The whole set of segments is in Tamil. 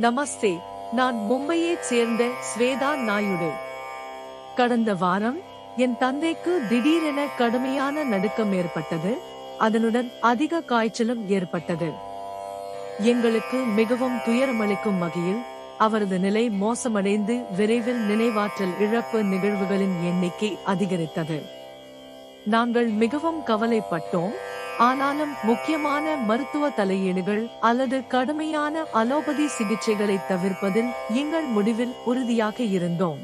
நமஸ்தே நான் மும்பையைச் சேர்ந்த ஸ்வேதா நாயுடு. கடந்த வாரம் என் தந்தைக்கு திடீரென கடுமையான நடுக்கம் ஏற்பட்டது. அதனுடன் அதிக காய்ச்சலும் ஏற்பட்டது. எங்களுக்கு மிகவும் துயரமளிக்கும் வகையில் அவரது நிலை மோசமடைந்து விரைவில் நினைவாற்றல் இழப்பு நிகழ்வுகளின் எண்ணிக்கை அதிகரித்தது. நாங்கள் மிகவும் கவலைப்பட்டோம். ஆனாலும் முக்கியமான மருத்துவ தலையீடுகள் அல்லது கடுமையான அலோபதி சிகிச்சைகளை தவிர்ப்பதில் எங்கள் முடிவில் உறுதியாக இருந்தோம்.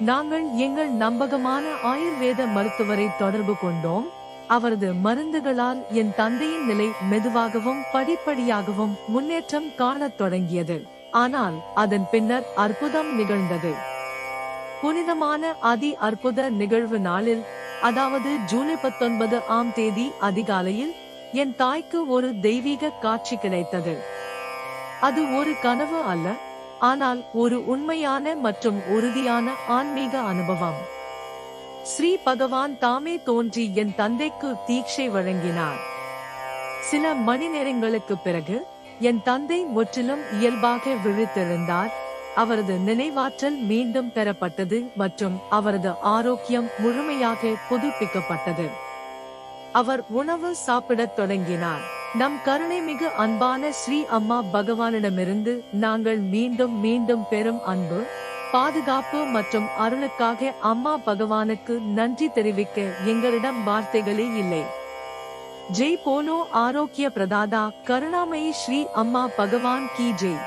நாங்கள் எங்கள் நம்பகமான ஆயுர்வேத மருத்துவரை தொடர்பு கொண்டோம். அவரது மருந்துகளால் என் தந்தையின் நிலை மெதுவாகவும் படிப்படியாகவும் முன்னேற்றம் காணத் தொடங்கியது. ஆனால் அதன் பின்னர் அற்புதம் நிகழ்ந்தது. புனிதமான அதி அற்புத நிகழ்வு நாளில் அதாவது ஜூலை பத்தொன்பது ஆம் தேதி அதிகாலையில் என் தாய்க்கு ஒரு தெய்வீக காட்சி கிடைத்தது. அது ஒரு கனவு அல்ல ஆனால் ஒரு உண்மையான மற்றும் உறுதியான ஆன்மீக அனுபவம். ஸ்ரீ பகவான் தாமே தோன்றி என் தந்தைக்கு தீட்சை வழங்கினார். சில மணி நேரங்களுக்கு பிறகு என் தந்தை முற்றிலும் இயல்பாக விழித்தெழுந்தார். அவரது நினைவாற்றல் மீண்டும் பெறப்பட்டது மற்றும் அவரது ஆரோக்கியம் முழுமையாக புதுப்பிக்கப்பட்டது. அவர் உணவு சாப்பிடத் தொடங்கினார். நம் கருணைமிகு அன்பான ஸ்ரீ அம்மா பகவானிடமிருந்து நாங்கள் மீண்டும் மீண்டும் பெறும் அன்பு பாதுகாப்பு மற்றும் அருளுக்காக அம்மா பகவானுக்கு நன்றி தெரிவிக்க எங்களிடம் வார்த்தைகளே இல்லை. ஜெய் போலோ ஆரோக்கிய பிரதாதா கருணாமயி ஸ்ரீ அம்மா பகவான் கி ஜெய்.